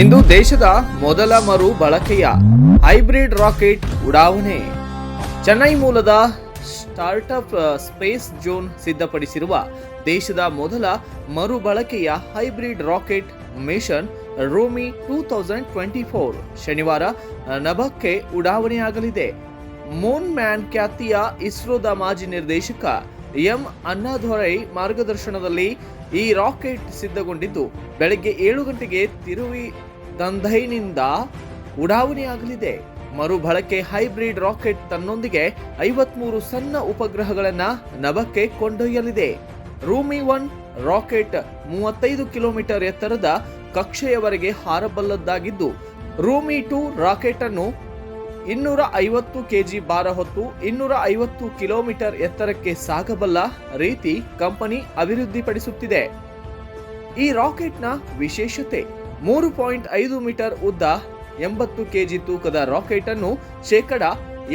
ಇಂದು ದೇಶದ ಮೊದಲ ಮರು ಬಳಕೆಯ ಹೈಬ್ರಿಡ್ ರಾಕೆಟ್ ಉಡಾವಣೆ. ಚೆನ್ನೈ ಮೂಲದ ಸ್ಟಾರ್ಟ್ಅಪ್ ಸ್ಪೇಸ್ ಜೋನ್ ಸಿದ್ಧಪಡಿಸಿರುವ ದೇಶದ ಮೊದಲ ಮರು ಬಳಕೆಯ hybrid rocket mission Rhumi two thousand twenty four ಶನಿವಾರ ನಭಕ್ಕೆ ಉಡಾವಣೆಯಾಗಲಿದೆ. ಮೂನ್ ಮ್ಯಾನ್ ಖ್ಯಾತಿಯ ಇಸ್ರೋದ ಮಾಜಿ ನಿರ್ದೇಶಕ ಎಂ. ಅಣ್ಣಾದೊರೈ ಮಾರ್ಗದರ್ಶನದಲ್ಲಿ ಈ ರಾಕೆಟ್ ಸಿದ್ಧಗೊಂಡಿದ್ದು, ಬೆಳಗ್ಗೆ ಏಳು ಗಂಟೆಗೆ ತಿರುವಿ ದಂಧೈನಿಂದ ಉಡಾವಣೆಯಾಗಲಿದೆ ಮರುಬಳಕೆ ಹೈಬ್ರಿಡ್ ರಾಕೆಟ್ ತನ್ನೊಂದಿಗೆ ಐವತ್ಮೂರು ಸಣ್ಣ ಉಪಗ್ರಹಗಳನ್ನು ನಭಕ್ಕೆ ಕೊಂಡೊಯ್ಯಲಿದೆ. ರೂಮಿ ಒನ್ ರಾಕೆಟ್ ಮೂವತ್ತೈದು ಕಿಲೋಮೀಟರ್ ಎತ್ತರದ ಕಕ್ಷೆಯವರೆಗೆ ಹಾರಬಲ್ಲದ್ದಾಗಿದ್ದು, ರೂಮಿ ಟು ರಾಕೆಟ್ ಅನ್ನು ಇನ್ನೂರ ಐವತ್ತು ಕೆಜಿ ಭಾರ ಹೊತ್ತು ಇನ್ನೂರ ಐವತ್ತು ಕಿಲೋಮೀಟರ್ ಎತ್ತರಕ್ಕೆ ಸಾಗಬಲ್ಲ ರೀತಿ ಕಂಪನಿ ಅಭಿವೃದ್ಧಿಪಡಿಸುತ್ತಿದೆ. ಈ ರಾಕೆಟ್ನ ವಿಶೇಷತೆ ಮೂರು ಪಾಯಿಂಟ್ ಐದು ಮೀಟರ್ ಉದ್ದ ಎಂಬತ್ತು ಕೆಜಿ ತೂಕದ ರಾಕೆಟ್ ಅನ್ನು ಶೇಕಡ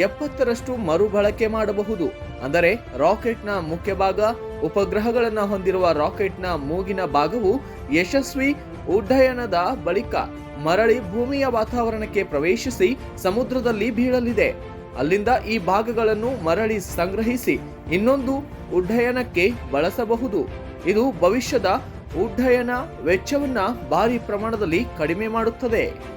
ಎಪ್ಪತ್ತರಷ್ಟು ಮರುಬಳಕೆ ಮಾಡಬಹುದು. ಅಂದರೆ ರಾಕೆಟ್ನ ಮುಖ್ಯ ಭಾಗ, ಉಪಗ್ರಹಗಳನ್ನು ಹೊಂದಿರುವ ರಾಕೆಟ್ನ ಮೂಗಿನ ಭಾಗವು ಯಶಸ್ವಿ ಉಡ್ಡಯನದ ಬಳಿಕ ಮರಳಿ ಭೂಮಿಯ ವಾತಾವರಣಕ್ಕೆ ಪ್ರವೇಶಿಸಿ ಸಮುದ್ರದಲ್ಲಿ ಬೀಳಲಿದೆ. ಅಲ್ಲಿಂದ ಈ ಭಾಗಗಳನ್ನು ಮರಳಿ ಸಂಗ್ರಹಿಸಿ ಇನ್ನೊಂದು ಉಡ್ಡಯನಕ್ಕೆ ಬಳಸಬಹುದು. ಇದು ಭವಿಷ್ಯದ ಉಡ್ಡಯನ ವೆಚ್ಚವನ್ನ ಭಾರಿ ಪ್ರಮಾಣದಲ್ಲಿ ಕಡಿಮೆ ಮಾಡುತ್ತದೆ.